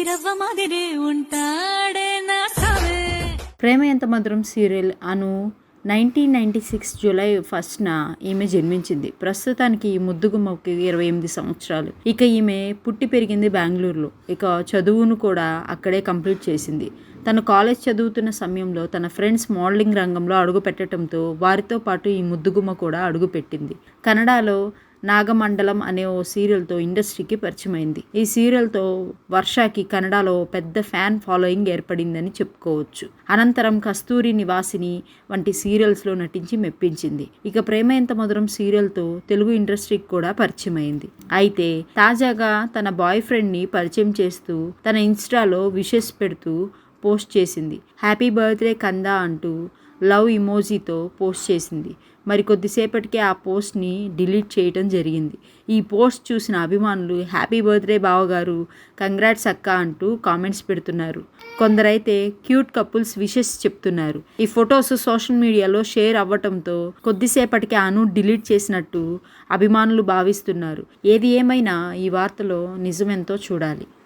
పచ్చిరవ్వ మాదిరే ఉంటాడే నా ప్రేమ ఎంత మధురం serial Anu nineteen ninety six July ఫస్ట్న ఈమె జన్మించింది. ప్రస్తుతానికి ఈ ముద్దుగుమ్మకి ఇరవై ఎనిమిది సంవత్సరాలు. ఇక ఈమె పుట్టి పెరిగింది బెంగళూరులో. ఇక చదువును కూడా అక్కడే కంప్లీట్ చేసింది. తను కాలేజ్ చదువుతున్న సమయంలో తన ఫ్రెండ్స్ మోడలింగ్ రంగంలో అడుగు పెట్టడంతో వారితో పాటు ఈ ముద్దుగుమ్మ కూడా అడుగుపెట్టింది. కన్నడలో నాగమండలం అనే ఓ సీరియల్తో ఇండస్ట్రీకి పరిచయమైంది. ఈ సీరియల్తో వర్షకి కన్నడలో పెద్ద ఫ్యాన్ ఫాలోయింగ్ ఏర్పడిందని చెప్పుకోవచ్చు. అనంతరం కస్తూరి నివాసిని వంటి సీరియల్స్లో నటించి మెప్పించింది. ఇక ప్రేమ ఎంత మధురం సీరియల్తో తెలుగు ఇండస్ట్రీకి కూడా పరిచయమైంది. అయితే తాజాగా తన బాయ్ ఫ్రెండ్ని పరిచయం చేస్తూ తన ఇన్స్టాలో విషెస్ పెడుతూ పోస్ట్ చేసింది. హ్యాపీ బర్త్డే కందా అంటూ లవ్ ఇమోజీతో పోస్ట్ చేసింది. మరి కొద్దిసేపటికే ఆ పోస్ట్ని డిలీట్ చేయటం జరిగింది. ఈ పోస్ట్ చూసిన అభిమానులు హ్యాపీ బర్త్డే బావగారు కంగ్రాట్స్ అక్క అంటూ కామెంట్స్ పెడుతున్నారు. కొందరైతే క్యూట్ కపుల్స్ విషెస్ చెప్తున్నారు. ఈ ఫొటోస్ సోషల్ మీడియాలో షేర్ అవ్వటంతో కొద్దిసేపటికే అను డిలీట్ చేసినట్టు అభిమానులు భావిస్తున్నారు. ఏది ఏమైనా ఈ వార్తలో నిజమెంతో చూడాలి.